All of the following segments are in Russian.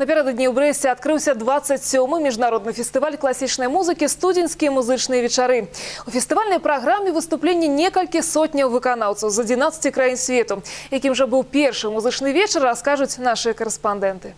Напередодні у Бресті адкрыўся 27-й міжнародны фестываль класічнай музыкі студзеньскія музычныя вечары. У фестывальнай праграме выступленні некалькі сотняў выканаўцаў з 11 краін свету. Якім жа быў першы музычны вечар, раскажуць нашыя карэспандэнты.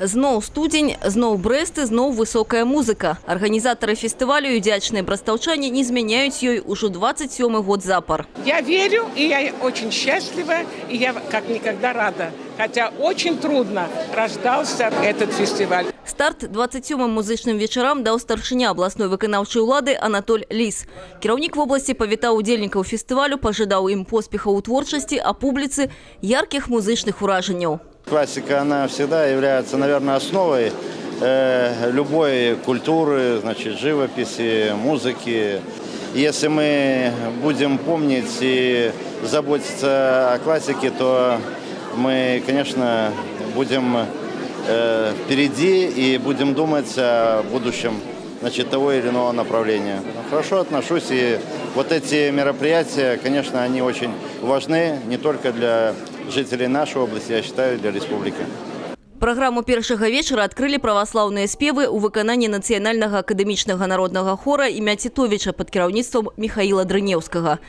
Зноў студзень, зноў брэсты, зноў высокая музыка. Арганізатары фестывалю і удзячныя брастаўчане не змяняюць ёй ужо 27 год запар. Я верю, и я очень счастлива, и я как никогда рада. Хотя очень трудно рождался этот фестиваль. Старт 27 музычным вечарам даў старшыня абласной выканаўчай улады Анатоль Ліс. Кіраўнік вобласці павітаў удзельнікаў фестывалю, пажадаў ім поспехаў у творчасці, а публіцы яркіх музычных уражанняў. Классика, она всегда является, наверное, основой э, любой культуры, значит, живописи, музыки. Если мы будем помнить и заботиться о классике, то мы, конечно, будем э, впереди и будем думать о будущем значит, того или иного направления. Хорошо отношусь, и вот эти мероприятия, конечно, они очень важны не только для жителей нашей области, я считаю, для республики. Праграму першага вечара адкрылі праваслаўныя спевы ў выкананні нацыянальнага акадэмічнага народнага хора імя Цітовіча пад кіраўніцтвам Михаіла Дрынеўскага.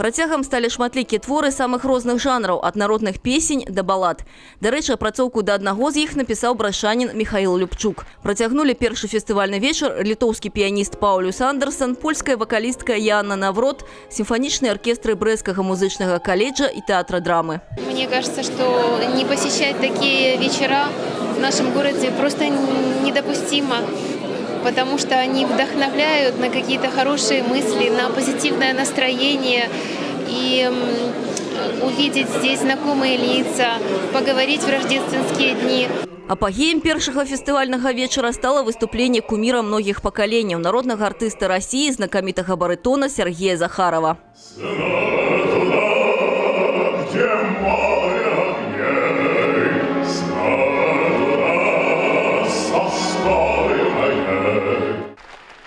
Працягам сталі шматлікія творы самых розных жанраў ад народных песень да балад. Дарэчы, апрацоўку да аднаго з іх напісаў брашанін Михаил Любчук. Працягнулі першы фестывальны вечар літоўскі піяніст Паулюс Андерсон, польская вакалістка Яна Наврот, сімфанічныя аркестры брэскага музычнага каледжа і тэатра драмы. Мне кажется, что не посещать такие вечера в нашем городе просто недопустимо, потому что они вдохновляют на какие-то хорошие мысли, на позитивное настроение. И м, увидеть здесь знакомые лица, поговорить в рождественские дни. Апагеем першага фестывальнага вечара стала выступленне куміра многіх пакаленняў народнага артыста рассіі знакамітага барытона Сергея Захарова.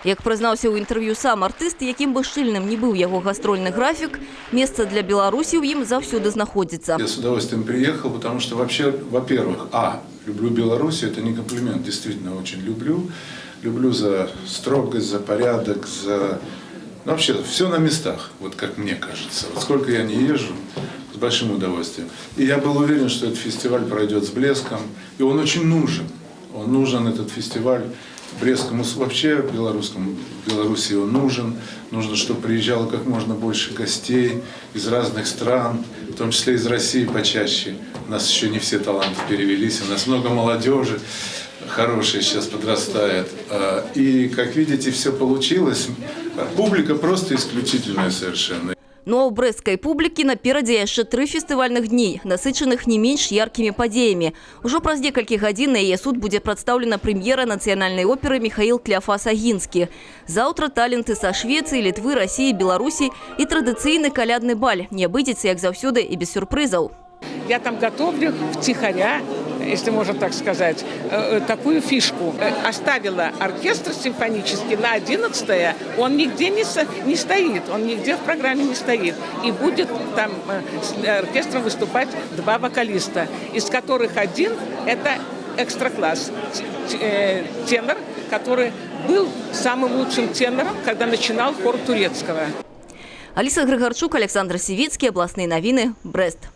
Як прызнаўся ў інтэрв'ю сам артыст, якім бы шчыльным не быў яго гастрольны графік, месца для Беларусі ў ім заўсёды знаходзіцца. Я с удовольствием приехал, потому что вообще, во-первых, а, люблю Белоруссию, это не комплимент, действительно очень люблю. Люблю за строгость, за порядок, за... Ну, вообще, все на местах, вот как мне кажется. Вот сколько я не езжу, с большим удовольствием. И я был уверен, что этот фестиваль пройдет с блеском, и он очень нужен. Он нужен, этот фестиваль, Брестскому, вообще белорусскому, Беларуси он нужен. Нужно, чтобы приезжало как можно больше гостей из разных стран, в том числе из России почаще. У нас еще не все таланты перевелись, у нас много молодежи хорошей сейчас подрастает. А, И, как видите, все получилось. Публика просто исключительная совершенно. Ну а ў брэсцкай публікі наперадзе яшчэ тры фестывальных дней, насычаных не менш яркімі падзеямі. Ужо праз некалькі гадзін на яе суд будзе прадстаўлена прэм'ера нацыянальнай оперы Михаил Кляфас Агінскі. Заўтра таленты са Швецыі, Літвы, Расіі, Беларусі і традыцыйны калядны баль. Не абыдзецца, як заўсёды, і без сюрпрызаў. Я там готовлю втихаря, если можно так сказать, э, э, такую фишку. Э, Оставила оркестр симфонический на 11 он нигде не, со- не стоит, он нигде в программе не стоит. И будет там э, с оркестром выступать два вокалиста, из которых один – это экстра-класс, т- э, тенор, который был самым лучшим тенором, когда начинал хор турецкого. Аліса Грыгарчук, Александр Сівіцкі, абласныя навіны, Брэст.